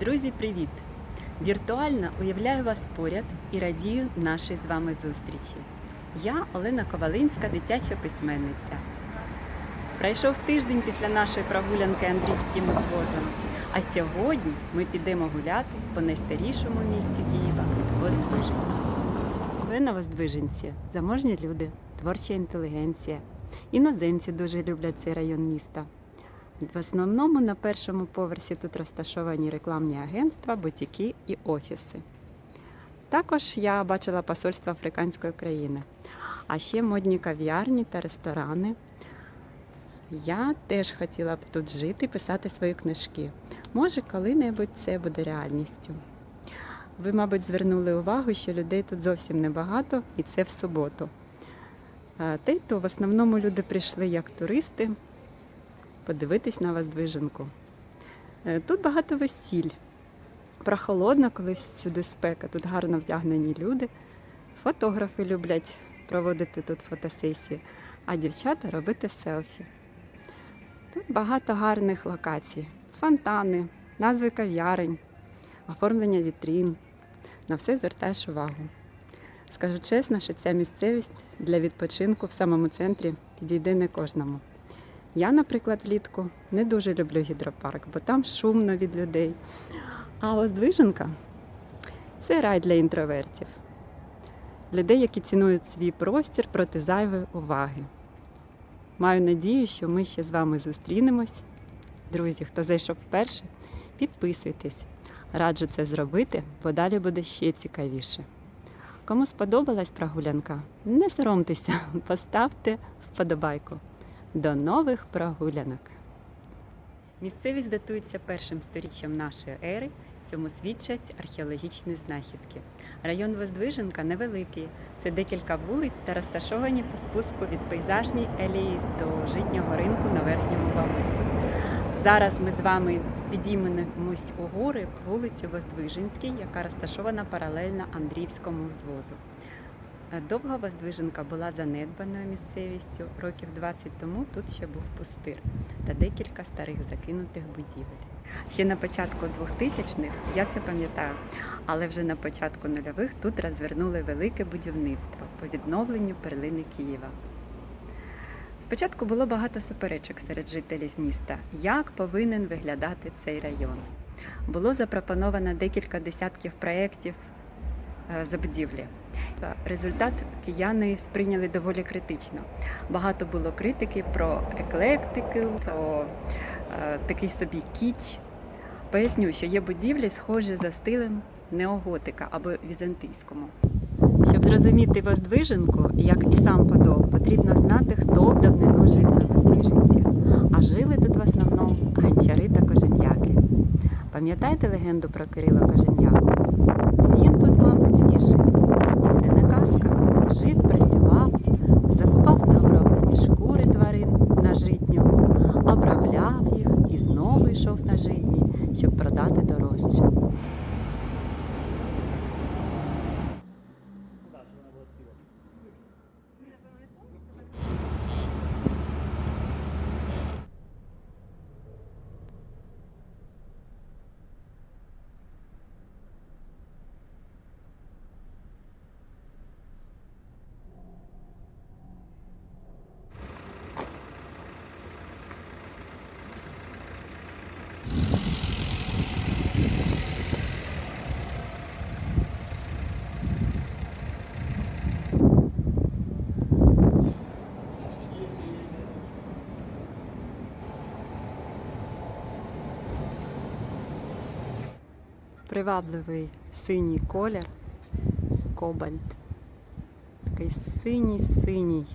Друзі, привіт! Віртуально уявляю вас поряд і радію нашій з вами зустрічі. Я Олена Ковалинська, дитяча письменниця. Пройшов тиждень після нашої прогулянки Андрівським узвозом. А сьогодні ми підемо гуляти по найстарішому місті Києва Воздвиженці. Ви на Воздвиженці заможні люди, творча інтелігенція. Іноземці дуже люблять цей район міста. В основному на першому поверсі тут розташовані рекламні агентства, бутіки і офіси. Також я бачила посольство африканської країни, а ще модні кав'ярні та ресторани. Я теж хотіла б тут жити, писати свої книжки. Може, коли-небудь це буде реальністю. Ви, мабуть, звернули увагу, що людей тут зовсім небагато, і це в суботу. Е, Та й то в основному люди прийшли як туристи подивитись на Воздвиженку. Е, Тут багато весіль. Прохолодно, коли всюди спека. Тут гарно вдягнені люди. Фотографи люблять проводити тут фотосесії, а дівчата робити селфі. Тут багато гарних локацій. Фонтани, назви кав'ярень, оформлення вітрін. На все звертаєш увагу. Скажу чесно, що ця місцевість для відпочинку в самому центрі підійде не кожному. Я, наприклад, влітку не дуже люблю гідропарк, бо там шумно від людей. А Воздвиженка це рай для інтровертів, людей, які цінують свій простір проти зайвої уваги. Маю надію, що ми ще з вами зустрінемось. Друзі, хто зайшов вперше, підписуйтесь. Раджу це зробити, бо далі буде ще цікавіше. Кому сподобалась прогулянка, не соромтеся, поставте вподобайку. До нових прогулянок! Місцевість датується першим сторіччям нашої ери. Цьому свідчать археологічні знахідки. Район Воздвиженка невеликий. Це декілька вулиць та розташовані по спуску від пейзажній елії до житнього ринку на верхньому валу. Зараз ми з вами підіймемось у гори по вулиці Воздвиженській, яка розташована паралельно Андріївському звозу. Е, Довга Воздвиженка була занедбаною місцевістю. Років 20 тому тут ще був пустир та декілька старих закинутих будівель. Ще на початку 2000-х я це пам'ятаю, але вже на початку нульових тут розвернули велике будівництво по відновленню перлини Києва. Спочатку було багато суперечок серед жителів міста, як повинен виглядати цей район. Було запропоновано декілька десятків проєктів е, забудівлі. Та Результат кияни сприйняли доволі критично. Багато було критики про еклектику, про е, такий собі кіч. Поясню, що є будівлі, схожі за стилем неоготика або візантийському. Щоб зрозуміти Воздвиженку, як і сам Подол, потрібно знати, хто в давнину жив на Воздвиженці. А жили тут в основному ганчари та кожем'яки. Пам'ятаєте легенду про Кирила Кожем'яку? Він тут, мабуть, і жив. І це не казка. Жив, працював, закупав необроблені шкури тварин на житньому, обробляв їх і знову йшов на житні, щоб продати дорожче. Привабливий синій колір, кобальт. Такий синій-синій